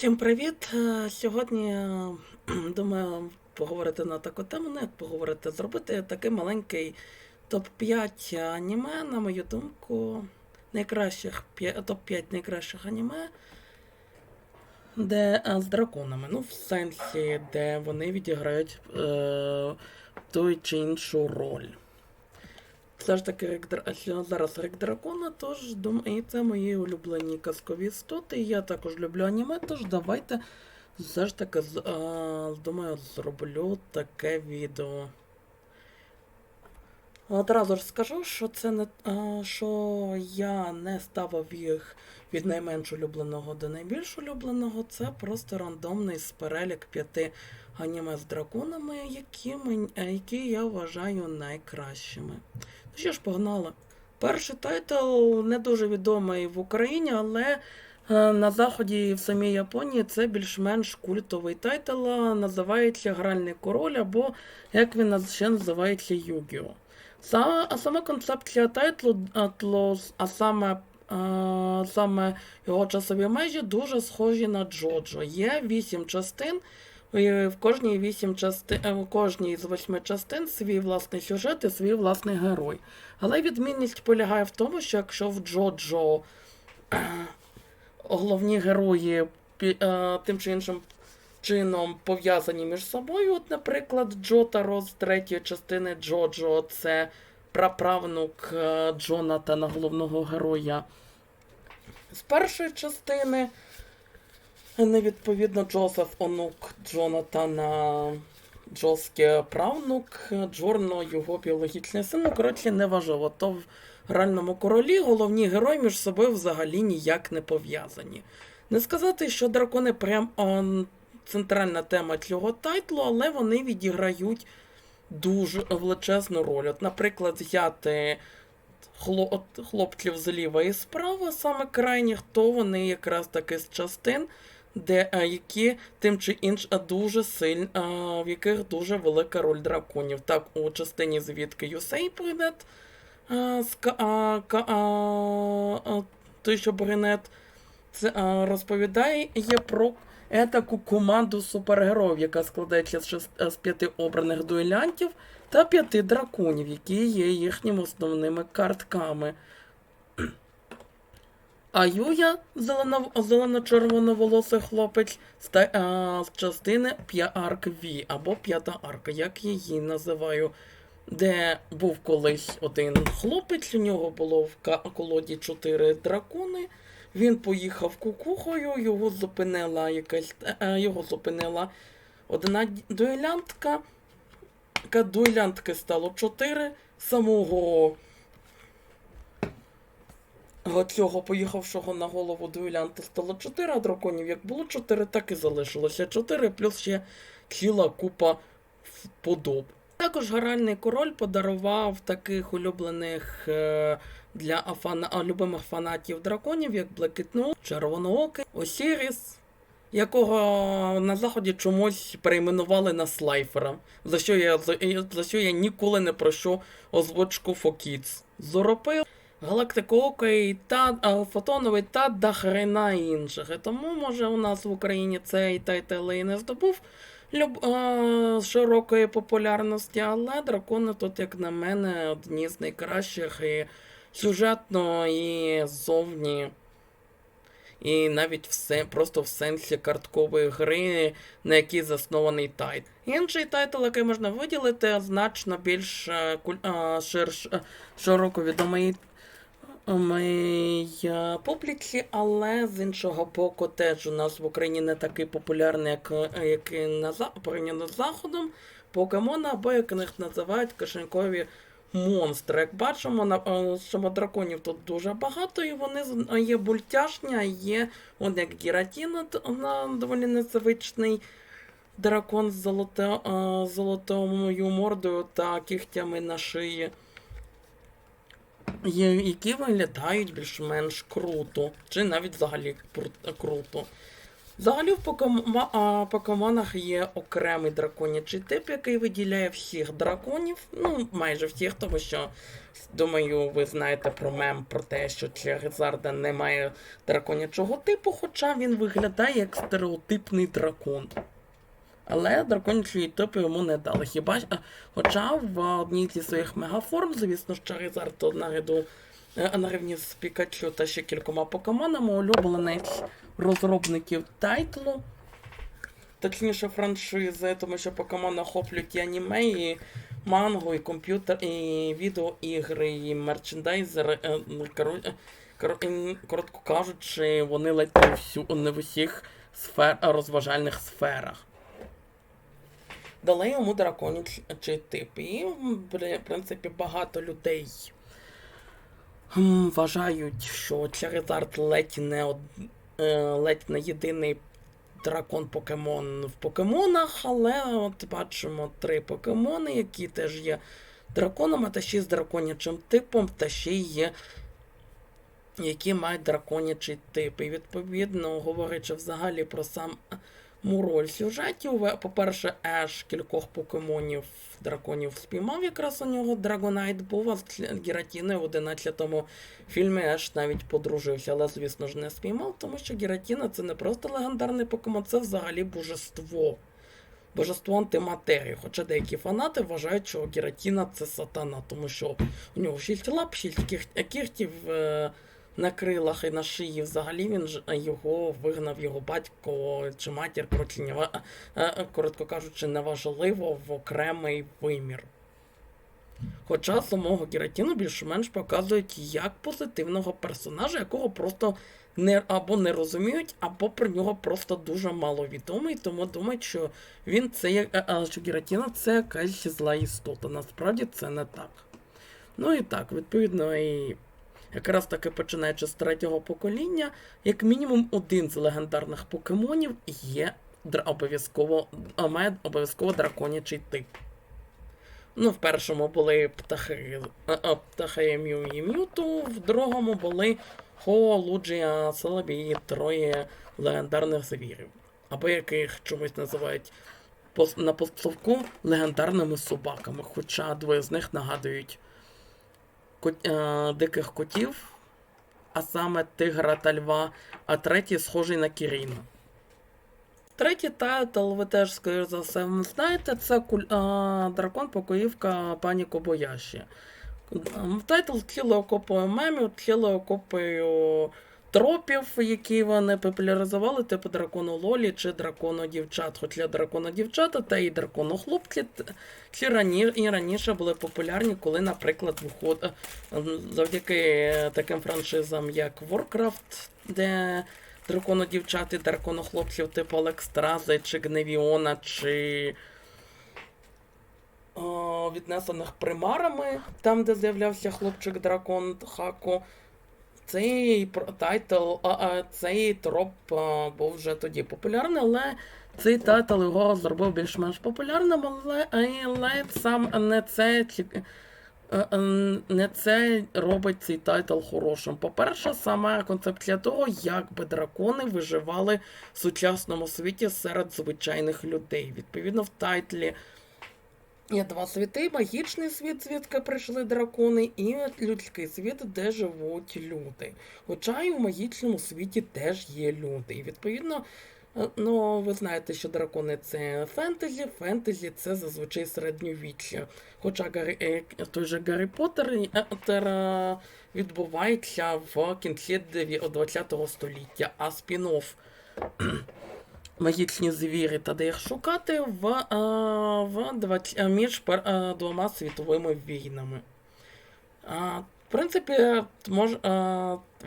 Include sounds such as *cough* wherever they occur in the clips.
Всім привіт! Е, Сьогодні е, *clears throat* думаю поговорити на таку тему, не як поговорити, зробити такий маленький топ-5 аніме, на мою думку, найкращих топ-5 найкращих аніме, де е, з драконами. Ну, в сенсі, де вони відіграють е, ту чи іншу роль. Все ж таки рік, зараз рік дракона, тож і це мої улюблені казкові істоти. Я також люблю аніме, тож давайте все ж таки думаю, зроблю таке відео. Одразу ж скажу, що це не що я не ставив їх від найменш улюбленого до найбільш улюбленого. Це просто рандомний перелік п'яти аніме з драконами, які, мен- е, які я вважаю найкращими. Ну що ж, погнали. Перший тайтл не дуже відомий в Україні, але е, на заході і в самій Японії це більш-менш культовий тайтл, називається Гральний король, або як він ще називається Югіо. Саме, а сама концепція тайтлу, а саме, а, саме його часові межі дуже схожі на Джоджо. Є вісім частин. І в кожній вісім частин, в кожній з восьми частин свій власний сюжет і свій власний герой. Але відмінність полягає в тому, що якщо в Джоджо е, головні герої е, тим чи іншим чином пов'язані між собою, от, наприклад, Джотаро з третьої частини Джоджо це праправнук е, Джонатана, головного героя з першої частини. Невідповідно, Джозеф онук Джонатана Джоске правнук, Джорно його біологічний син. Ну, коротше, неважливо. То в гральному королі головні герої між собою взагалі ніяк не пов'язані. Не сказати, що дракони прям центральна тема цього тайтлу, але вони відіграють дуже величезну роль. От, наприклад, взяти хлопців зліва і справа, саме крайніх, то вони якраз таки з частин, де які тим чи інш дуже сильно, в яких дуже велика роль драконів. Так, у частині звідки Юсей Бринет, той, що Бринет розповідає є про етаку команду супергероїв, яка складається з, шест, з п'яти обраних дуелянтів та п'яти драконів, які є їхніми основними картками. *clears throat* А Юя, зелено- зелено-червоноволосий хлопець, з частини П'я Арк Ві, або П'ята арка, як її називаю, де був колись один хлопець, у нього було в колоді чотири дракони. Він поїхав кукухою, його зупинила якась е, е, його зупинила одна дуелянтка. Дуелянтки стало чотири. Самого цього поїхавшого на голову дуелянта стало чотири, а драконів як було чотири, так і залишилося чотири, плюс ще ціла купа вподоб. Також гральний король подарував таких улюблених е, для афана, любимих фанатів драконів, як Блекітну, Червоноокий, Осіріс, якого на заході чомусь перейменували на Слайфера, за що я, за, що я ніколи не прощу озвучку Фокіц. Зоропил, Галактикоокий та Фотоновий та дохрена інших. Тому, може, у нас в Україні цей тайтл і не здобув люб, широкої популярності, але дракони тут, як на мене, одні з найкращих і сюжетно, і ззовні. І навіть все просто в сенсі карткової гри, на якій заснований тайт. Інший тайтл, який можна виділити, значно більш е, куль- а, ширш, е, широко відомий е, публіці, але з іншого боку, теж у нас в Україні не такий популярний, як, е, як на порівняно з заходом. Покемони, або як їх називають кишенькові монстри. Як бачимо, на е, тут дуже багато, і вони є бультяшні, а є, от як Гіратіна, доволі незвичний дракон з золоте, е, золотою мордою та кігтями на шиї. Які виглядають більш-менш круто, чи навіть взагалі круто. Взагалі в покемонах є окремий драконячий тип, який виділяє всіх драконів, ну майже всіх, тому що думаю, ви знаєте про мем про те, що Чарізарда не має драконячого типу, хоча він виглядає як стереотипний дракон. Але драконячий тип йому не дали. Хіба хоча в одній зі своїх мегаформ, звісно ж, Чарізард наряду е, на рівні з Пікачу та ще кількома покемонами улюбленець розробників тайтлу. Точніше франшизи, тому що покемон охоплюють і аніме, і мангу, і комп'ютер, і відеоігри, і мерчендайзери. е, е, кор- Коротко кажучи, вони ледь не в усіх сфер, розважальних сферах. Дали йому драконячий тип. І, в принципі, багато людей вважають, що Чарізард ледь не, од... е, ледь не єдиний дракон покемон в покемонах, але от бачимо три покемони, які теж є драконами, та ще з драконячим типом, та ще є. Які мають драконячий тип. І відповідно, говорячи взагалі про сам роль сюжетів, по-перше, Еш кількох покемонів драконів спіймав, якраз у нього Драгонайт був, а з Гіратіною в 11-му фільмі Еш навіть подружився, але, звісно ж, не спіймав, тому що Гіратіна це не просто легендарний покемон, це взагалі божество. Божество антиматерії. Хоча деякі фанати вважають, що Гіратіна це сатана, тому що у нього шість лап, шість кіх- кігтів е, на крилах і на шиї. Взагалі він ж його вигнав його батько чи матір, е, е, коротко кажучи, неважливо в окремий вимір. Хоча самого Гіратіну більш-менш показують як позитивного персонажа, якого просто не або не розуміють, або про нього просто дуже мало відомий, тому думають, що він це що Гіратіна це якась зла істота. Насправді це не так. Ну і так, відповідно, і якраз таки починаючи з третього покоління, як мінімум один з легендарних покемонів є обов'язково має обов'язково драконячий тип. Ну, в першому були птахи, птахи Мю і Мюту, в другому були Хо, Луджія, Селебі і троє легендарних звірів, або яких чомусь називають на постовку легендарними собаками, хоча двоє з них нагадують кот, е, диких котів, а саме тигра та льва, а третій схожий на Кіріна. Третій тайтл, ви теж, скоріш за все, знаєте, це куль... а, дракон покоївка пані Кобояші. Тайтл тіло окопою мемів, цілою копою тропів, які вони популяризували, типу дракону Лолі чи дракону дівчат. Хоча дракону дівчата та і дракону хлопці ці рані... і раніше були популярні, коли, наприклад, виход... завдяки таким франшизам, як Warcraft, де дракону дівчат і дракону хлопців, типу Алекстрази, чи Гневіона, чи віднесених примарами, там, де з'являвся хлопчик-дракон Хаку. Цей тайтл, цей троп був вже тоді популярний, але цей тайтл його зробив більш-менш популярним, але, але сам не це, е, е, не це робить цей тайтл хорошим. По-перше, сама концепція того, як би дракони виживали в сучасному світі серед звичайних людей. Відповідно, в тайтлі Є два світи: магічний світ, звідки прийшли дракони, і людський світ, де живуть люди. Хоча і в магічному світі теж є люди. І відповідно, е, ну ви знаєте, що дракони це фентезі, фентезі це зазвичай середньовіччя. Хоча е, той же Гаррі Поттер е, відбувається в кінці ХХ століття, а спін-офф магічні звірі та де їх шукати в, е, в 20, е, між пер, е, двома світовими війнами. А, в принципі, мож, е,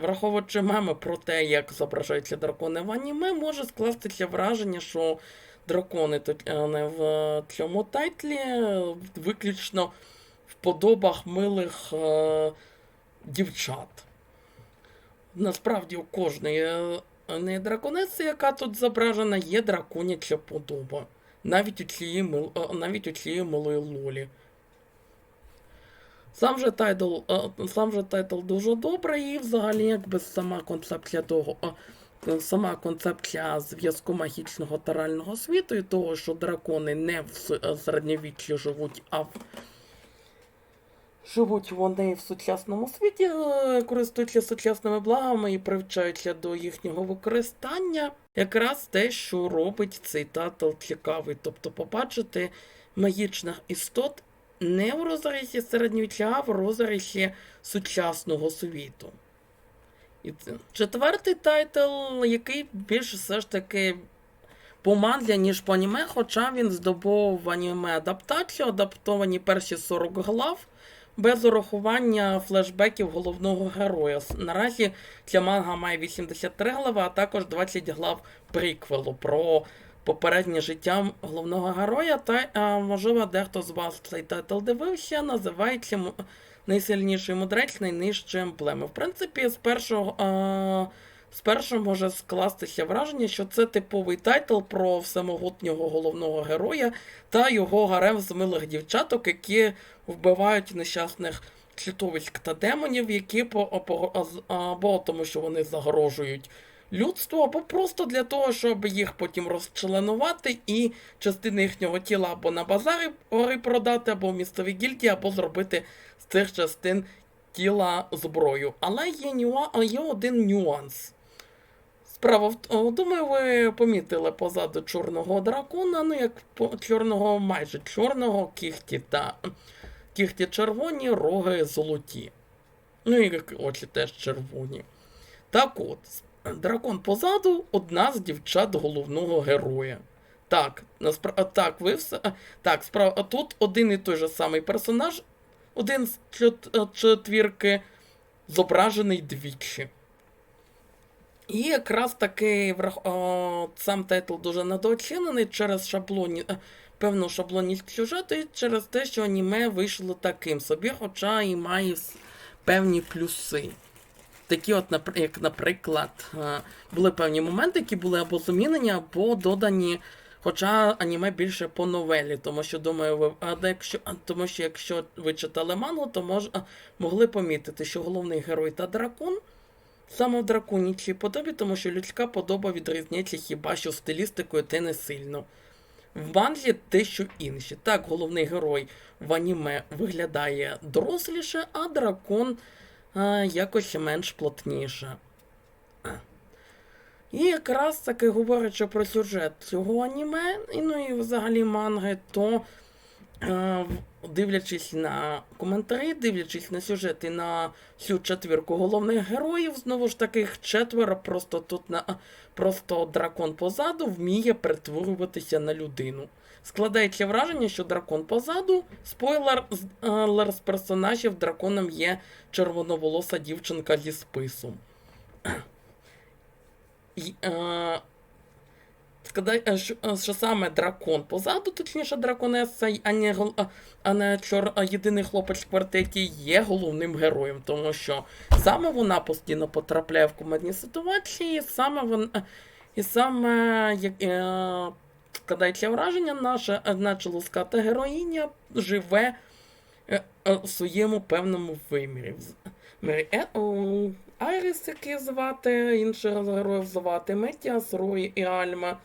враховуючи меми про те, як зображаються дракони в аніме, може скластися враження, що дракони тут не в цьому тайтлі виключно в подобах милих е, дівчат. Насправді у кожної не дракониці, яка тут зображена, є драконяча подоба. Навіть у цієї, мил... е, навіть у цієї милої лолі. Сам же тайтл, е, сам же тайтл дуже добрий, і взагалі якби сама концепція того, е, е, сама концепція зв'язку магічного та реального світу і того, що дракони не в е, середньовіччі живуть, а в Живуть вони в сучасному світі, е, користуються сучасними благами і привчаються до їхнього використання. Якраз те, що робить цей тайтл цікавий. Тобто побачити магічних істот не в розрізі середньовіччя, а в розрізі сучасного світу. І це четвертий тайтл, який більш все ж таки по ніж по аніме, хоча він здобув аніме адаптацію, адаптовані перші 40 глав без урахування флешбеків головного героя. Наразі ця манга має 83 глави, а також 20 глав приквелу про попереднє життя головного героя. Та можливо, дехто з вас цей тайтл дивився, називається найсильніший мудрець, найнижчі емблеми. В принципі, з першого. А, Спершу може скластися враження, що це типовий тайтл про всемогутнього головного героя та його гарем з милих дівчаток, які вбивають нещасних читовиськ та демонів, які або тому, що вони загрожують людству, або просто для того, щоб їх потім розчленувати і частини їхнього тіла або на базарі продати, або в місцевій гільдії, або зробити з цих частин тіла зброю. Але є, нюа... є один нюанс. Справа в думаю, ви помітили позаду чорного дракона, ну як чорного, майже чорного кіхті та кіхті червоні, роги золоті. Ну і очі теж червоні. Так от, дракон позаду одна з дівчат головного героя. Так, наспра... так, ви все. Так, справа. А тут один і той же самий персонаж, один з е, четвірки, зображений двічі. І якраз таки врах... сам тайтл дуже недооцінений через шаблоні... певну шаблонність сюжету і через те, що аніме вийшло таким собі, хоча і має певні плюси. Такі, от, як, наприклад, е, були певні моменти, які були або замінені, або додані. Хоча аніме більше по новелі, тому що думаю, ви а якщо тому що якщо ви читали мангу, то мож, а, могли помітити, що головний герой та дракон саме в драконічій подобі, тому що людська подоба відрізняється хіба що стилістикою, те не сильно. В манзі дещо інше. Так, головний герой в аніме виглядає доросліше, а дракон а, якось менш плотніше. І якраз таки говорячи про сюжет цього аніме, і ну і взагалі манги, то е, дивлячись на коментарі, дивлячись на сюжет і на всю четвірку головних героїв, знову ж таки, їх четверо, просто тут на просто дракон позаду вміє перетворюватися на людину. Складається враження, що дракон позаду, спойлер з е, персонажів драконом є червоноволоса дівчинка зі списом. І, е, Сказай, е, що, е, що саме дракон позаду, точніше драконеса, а не, а- не чор, а єдиний хлопець в квартеті є головним героєм, тому що саме вона постійно потрапляє в комедні ситуації, саме вона, е, і саме як, е, складається враження, наша одна чоловіка героїня живе е, е, в своєму певному вимірі. В- Е, Айрис, який звати, інших героїв звати Метіас, Рой і Альма.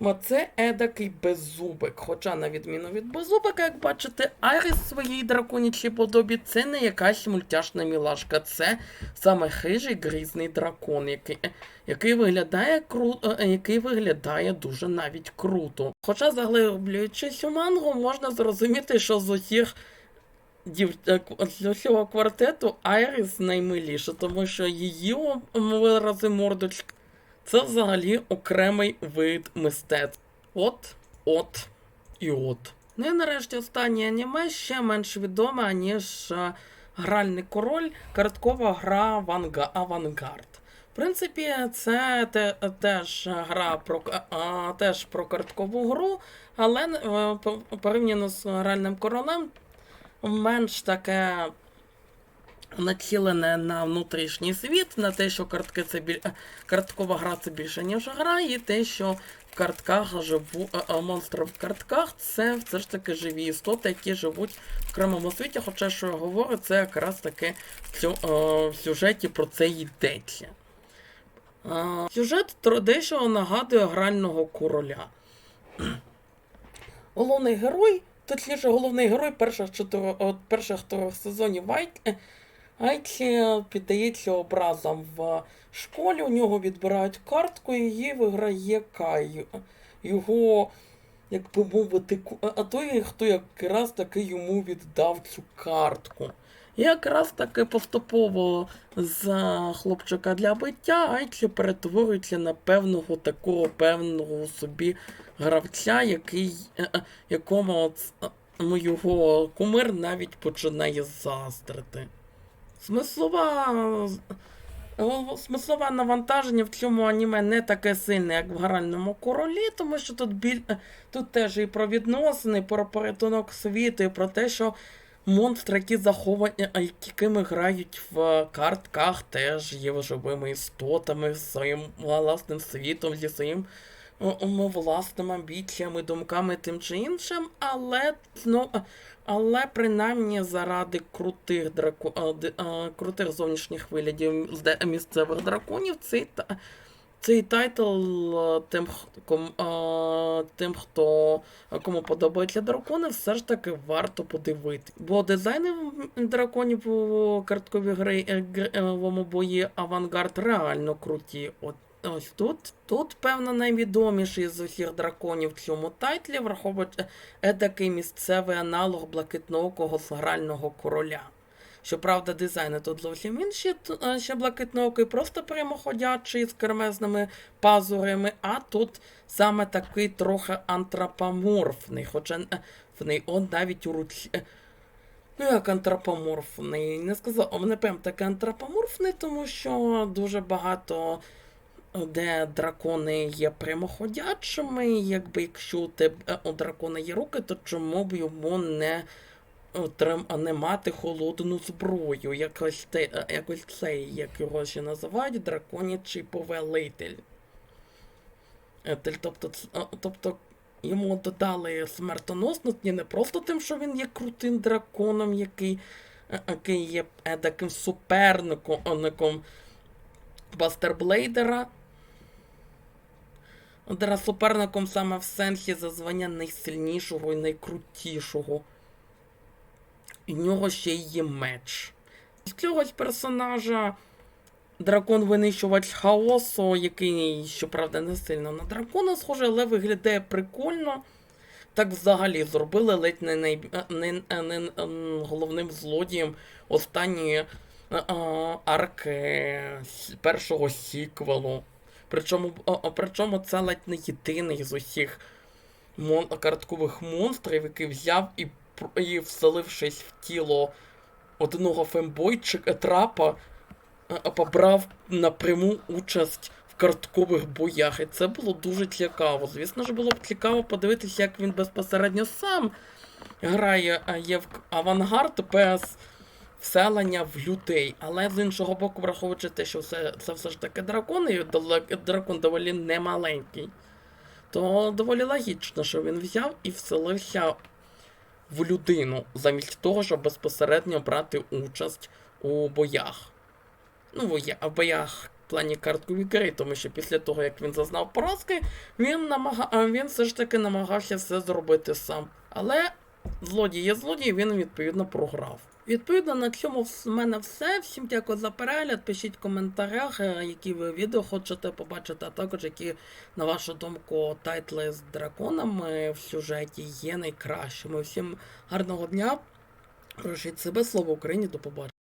Ма це едакий беззубик. Хоча, на відміну від беззубика, як бачите, Айрис своїй драконячій подобі це не якась мультяшна мілашка, це саме хижий грізний дракон, який, який виглядає кру, е, який виглядає дуже навіть круто. Хоча, заглиблюючись у мангу, можна зрозуміти, що з усіх дів... е, з усього квартету Айрис наймиліша, тому що її вирази мордочки це взагалі окремий вид мистецтва. От, от і от. Ну і нарешті останнє аніме ще менш відоме, ніж е, Гральний король, карткова гра Ванга... Авангард. В принципі, це те, теж гра про а, теж про карткову гру, але е, порівняно з гральним королем менш таке націлене на внутрішній світ, на те, що картки це біль... е, карткова гра це більше, ніж гра, і те, що в картках живу... е, е, монстри в картках це все ж таки живі істоти, які живуть в окремому світі. Хоча що я говорю, це якраз таки в, цю... в сюжеті про це йдеться. Сюжет дещо нагадує грального короля. *clears throat* Головний герой, точніше, головний герой перших чотири, от перших сезонів Вайт, Айті піддається образам в школі, у нього відбирають картку, і її виграє Кай. Його, як би мовити, а той, хто якраз таки йому віддав цю картку. Якраз таки поступово з хлопчика для биття Айчі перетворюється на певного такого певного собі гравця, який, е, е, якому от, е, ну, його кумир навіть починає заздрити. Смислова. е, Смислове навантаження в цьому аніме не таке сильне, як в гральному королі, тому що тут біль... е, тут теж і про відносини, про порятунок світу, і про те, що монстри, які заховані, якими грають в картках, теж є живими істотами з своїм власним світом, зі своїм о, власними амбіціями, думками тим чи іншим, але ну, але принаймні заради крутих драко... а, д- а, крутих зовнішніх виглядів місцевих драконів цей. Цей тайтл тим, ком, тим, хто кому подобаються дракони, все ж таки варто подивити. Бо дизайни драконів у картковій гри е, е, бої Авангард реально круті. От ось тут, тут, певно, найвідоміший з усіх драконів в цьому тайтлі, враховуючи едакий місцевий аналог блакитноокого з грального короля. Щоправда, дизайни тут зовсім інші, е, ще блакитноокий просто прямоходячий з кермезними пазурами, а тут саме такий трохи антропоморфний, хоча е, он навіть у руці. е, Ну, як антропоморфний, не сказав, не прям таки антропоморфний, тому що дуже багато е, де дракони є прямоходячими, якби якщо у тебе у дракона є руки, то чому б йому не отрим, не мати холодну зброю, якось, те, е, якось цей, як його ще називають, драконячий повелитель. Е, Тобто, тобто йому додали смертоносність не просто тим, що він є крутим драконом, який, е, який є е, таким суперником Бастерблейдера. Дара суперником саме в сенсі за звання найсильнішого і найкрутішого. І в нього ще є меч. З цього персонажа дракон винищувач хаосу, який, щоправда, не сильно на дракона схожий, але виглядає прикольно. Так взагалі зробили ледь не, най... не, не, не ем, головним злодієм останньої е, е, арки першого сіквелу. Причому, причому це ледь не єдиний з усіх мон... карткових монстрів, який взяв і, і вселившись в тіло одного фембойчика трапа, а, а, побрав напряму участь в карткових боях. І це було дуже цікаво. Звісно ж, було б цікаво подивитися, як він безпосередньо сам грає а, є в авангард без вселення в людей. Але з іншого боку, враховуючи те, що все, це все ж таки дракон, і дракон доволі немаленький, то доволі логічно, що він взяв і вселився в людину, замість того, щоб безпосередньо брати участь у боях. Ну, в боях в плані карткової гри, тому що після того, як він зазнав поразки, він, намага... він все ж таки намагався все зробити сам. Але злодій є злодій, він відповідно програв. Відповідно, на цьому в мене все. Всім дякую за перегляд. Пишіть в коментарях, е, які ви відео хочете побачити, а також які, на вашу думку, тайтли з драконами в сюжеті є найкращими. Всім гарного дня. Бережіть себе, слава Україні, до побачення.